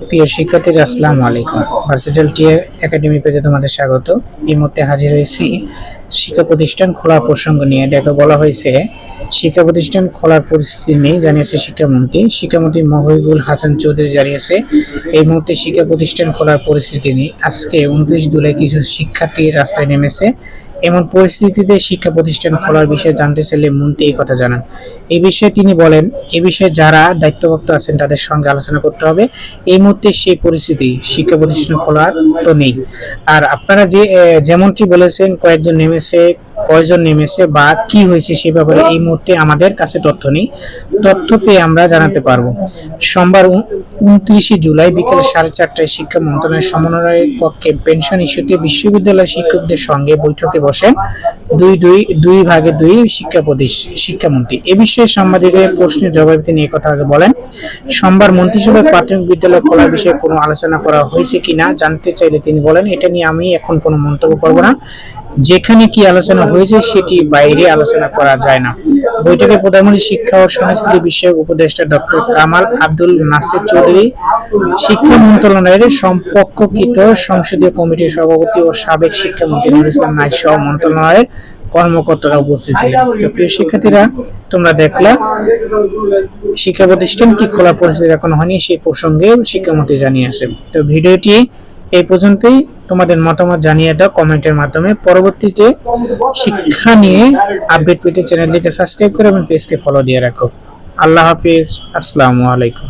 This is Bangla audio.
প্রিয় শিক্ষার্থীরা, আসসালামু আলাইকুম। ভার্সিটাল টিয়ার একাডেমি পেজে তোমাদের স্বাগত। এই মুহূর্তে হাজির হয়েছি শিক্ষা প্রতিষ্ঠান খোলার প্রসঙ্গ নিয়ে। দেখো, বলা হয়েছে, শিক্ষা প্রতিষ্ঠান খোলার পরিস্থিতি নেই, জানিয়েছে শিক্ষামন্ত্রী। শিক্ষামন্ত্রী মহিবুল হাসান চৌধুরী জানিয়েছে, এই মুহূর্তে শিক্ষা প্রতিষ্ঠান খোলার পরিস্থিতি নেই। আজকে উনত্রিশ জুলাই কিছু শিক্ষার্থী রাস্তায় নেমেছে। এমন পরিস্থিতিতে শিক্ষা প্রতিষ্ঠান খোলার বিষয়ে জানতে চাইলে মন্ত্রী এই কথা জানান। এই বিষয়ে তিনি বলেন, এ বিষয়ে যারা দায়িত্বপ্রাপ্ত আছেন তাদের সঙ্গে আলোচনা করতে হবে। এই মুহূর্তে সেই পরিস্থিতি, শিক্ষা প্রতিষ্ঠান খোলার তো নেই। আর আপনারা যে যেমনটি বলেছেন, কয়েকজন নেমেছে কয়জন নেমেছে বা কি হয়েছে সে ব্যাপারে এই মুহূর্তে আমাদের কাছে তথ্য নেই। তথ্য পেয়ে আমরা জানাতে পারব। সোমবার উনত্রিশে জুলাই বিকেল সাড়ে চারটায় শিক্ষা মন্ত্রণালয়ের সমন্বয় কক্ষে পেনশন ইস্যুতে বিশ্ববিদ্যালয়ের শিক্ষকদের সঙ্গে বৈঠকে বসেন দুই দুই দুই ভাগে দুই শিক্ষা প্রতিষ্ঠা শিক্ষামন্ত্রী। এ বিষয়ে সাংবাদিকের প্রশ্নের জবাবে তিনি একথা বলেন, সোমবার মন্ত্রিসভায় প্রাথমিক বিদ্যালয় খোলার বিষয়ে কোনো আলোচনা করা হয়েছে কিনা জানতে চাইলে তিনি বলেন, এটা নিয়ে আমি এখন কোনো মন্তব্য করব না। যেখানে কি আলোচনা হয়েছে সেটি বাইরে আলোচনা করা যায় না। বৈঠকে প্রধানমন্ত্রী শিক্ষা ও সংস্কৃতি বিষয়ক উপদেষ্টা ডক্টর কামাল আব্দুল নাসির চৌধুরী, শিক্ষা মন্ত্রণালয়ের সম্পর্ককৃত সংসদীয় কমিটির সভাপতি ও সাবেক শিক্ষামন্ত্রী নুরুল ইসলাম নাইক সহ মন্ত্রণালয়ের কর্মকর্তারা উপস্থিত ছিলেন। তো প্রিয় শিক্ষার্থীরা, তোমরা দেখলা, শিক্ষা প্রতিষ্ঠান কি খোলা পরিস্থিতি এখন হয়নি সেই প্রসঙ্গে শিক্ষামন্ত্রী জানিয়েছে তো ভিডিওটি এই পর্যন্তই তোমাদের মতামত জানিয়ে দাও কমেন্টের মাধ্যমে। পরবর্তীতে শিক্ষা নিয়ে আপডেট পেতে চ্যানেলটিকে সাবস্ক্রাইব করে এবং পেজকে ফলো দিয়ে রাখো। আল্লাহ হাফিজ। আসসালামু আলাইকুম।